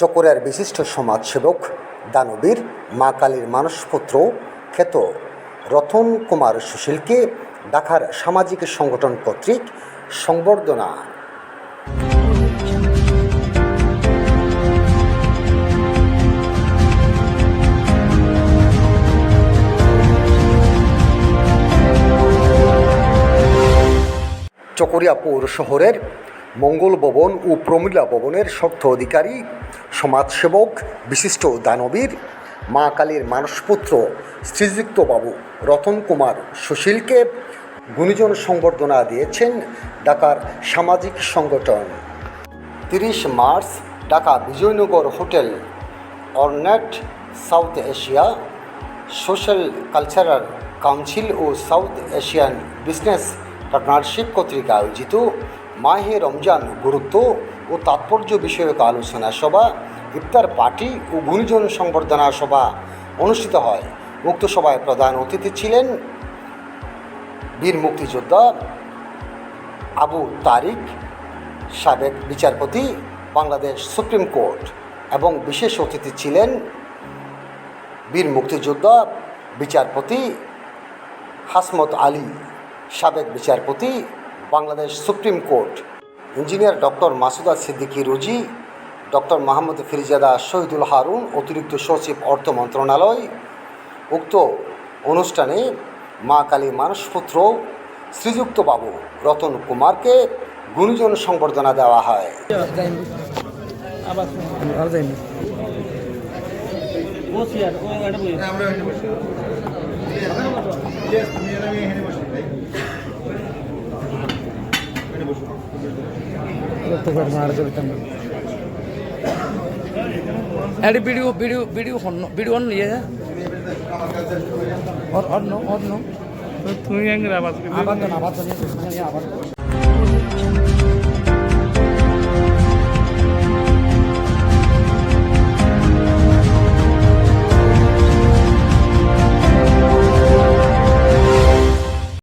চকরের বিশিষ্ট সমাজসেবক দানবীর মা কালীর মানসপুত্র খ্যাত রতন কুমার সুশীলকে ঢাকার সামাজিক সংগঠন কর্তৃক সংবর্ধনা। চকরিয়া পৌর শহরের মঙ্গল ভবন ও প্রমিলা ভবনের স্বত্ব অধিকারী সমাজসেবক বিশিষ্ট দানবীর, মা কালীর মানসপুত্র শ্রীযুক্ত বাবু রতন কুমার সুশীলকে গুণীজন সংবর্ধনা দিয়েছেন ঢাকার সামাজিক সংগঠন। তিরিশ March, Dhaka Bijoynagar hotel Ornate South Asia, social cultural council ও সাউথ এশিয়ান বিজনেস পার্টনারশিপ কর্তৃক আয়োজিত মাহে রমজান গুরুত্ব ও তাৎপর্য বিষয়ক আলোচনা সভা, ইফতার পার্টি ও গুণীজন সংবর্ধনা সভা অনুষ্ঠিত হয়। উক্ত সভায় প্রধান অতিথি ছিলেন বীর মুক্তিযোদ্ধা আবু তারিক, সাবেক বিচারপতি, বাংলাদেশ সুপ্রিম কোর্ট এবং বিশেষ অতিথি ছিলেন বীর মুক্তিযোদ্ধা বিচারপতি হাসমত আলী, সাবেক বিচারপতি, Bangladesh Supreme Court engineer doctor Masuda Siddiqui Ruji, doctor Mahmud Firizada Shahidul Harun, অতিরিক্ত সচিব অর্থ মন্ত্রণালয়। উক্ত অনুষ্ঠানে মা কালী মানসপুত্র, শ্রীযুক্ত বাবু রতন কুমারকে গুণীজন সংবর্ধনা দেওয়া হয়। আর ஒத்துக்காடு மாற சொல்லிட்டாங்க அடி பிடிவு பிடிவு பிடிவு ஒன்றும் பிடிவு ஒன்றும் இல்லையா ஒன்றும் ஒன்றும் தூங்கி ஆபாத்தம் ஆபாத்தம் ஆபாத்தம்